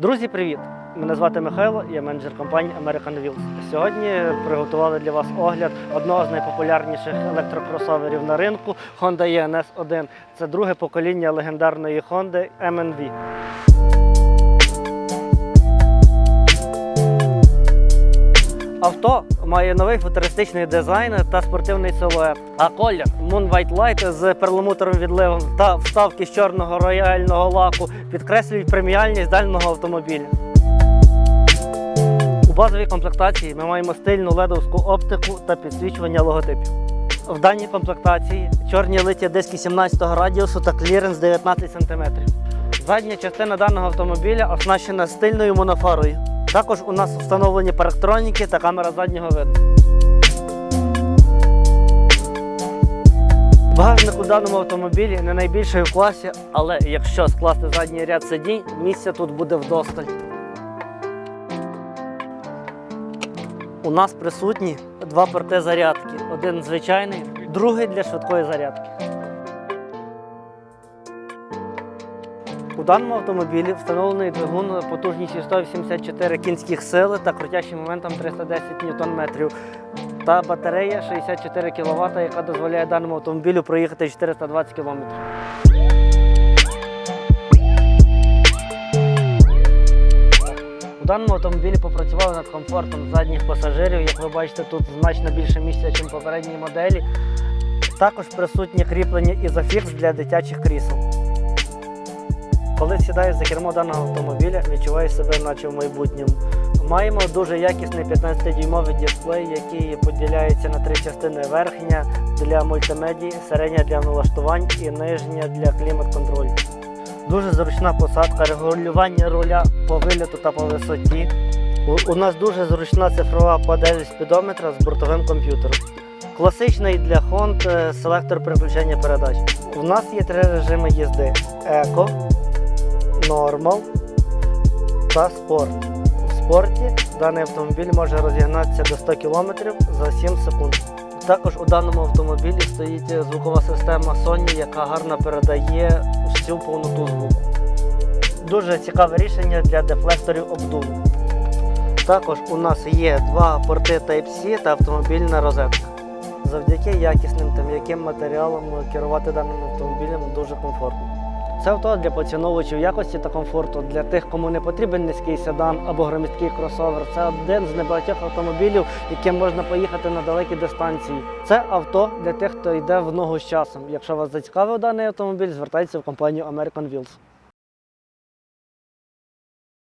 Друзі, привіт! Мене звати Михайло, я менеджер компанії American Wheels. Сьогодні приготували для вас огляд одного з найпопулярніших електрокросоверів на ринку Honda ENS 1. Це друге покоління легендарної Honda MNV. Авто має новий футуристичний дизайн та спортивний силует. А колір Moon White Light з перламутровим відливом та вставки з чорного рояльного лаку підкреслюють преміальність дальнього автомобіля. У базовій комплектації ми маємо стильну ледовську оптику та підсвічування логотипів. В даній комплектації чорні литі диски 17 радіусу та кліренс 19 см. Задня частина даного автомобіля оснащена стильною монофарою. Також у нас встановлені парктроніки та камера заднього виду. Багажник у даному автомобілі не найбільший в класі, але якщо скласти задній ряд сидінь, місця тут буде вдосталь. У нас присутні два порти зарядки. Один звичайний, другий для швидкої зарядки. У даному автомобілі встановлений двигун потужністю 184 кінських сили та крутящим моментом 310 Нм та батарея 64 кВт, яка дозволяє даному автомобілю проїхати 420 км. У даному автомобілі попрацювали над комфортом задніх пасажирів. Як ви бачите, тут значно більше місця, ніж попередній моделі. Також присутнє кріплення ізофікс для дитячих крісел. Коли сідаєш за кермо даного автомобіля, відчуваєш себе наче в майбутньому. Маємо дуже якісний 15-дюймовий дисплей, який поділяється на три частини: верхня для мультимедії, середня для налаштувань і нижня для клімат-контролю. Дуже зручна посадка, регулювання руля по виліту та по висоті. У, нас дуже зручна цифрова панель спідометра з бортовим комп'ютером. Класичний для Hond е, селектор переключення передач. У нас є три режими їзди: еко, нормал та спорт. В спорті даний автомобіль може розігнатися до 100 км за 7 секунд. Також у даному автомобілі стоїть звукова система Sony, яка гарно передає всю повноту звуку. Дуже цікаве рішення для дефлекторів обдуву. Також у нас є два порти Type-C та автомобільна розетка. Завдяки якісним та м'яким матеріалам керувати даним автомобілем дуже комфортно. Це авто для поціновувачів якості та комфорту, для тих, кому не потрібен низький седан або громісткий кросовер. Це один з небагатьох автомобілів, яким можна поїхати на далекі дистанції. Це авто для тих, хто йде в ногу з часом. Якщо вас зацікавив даний автомобіль, звертайтеся в компанію American Wheels.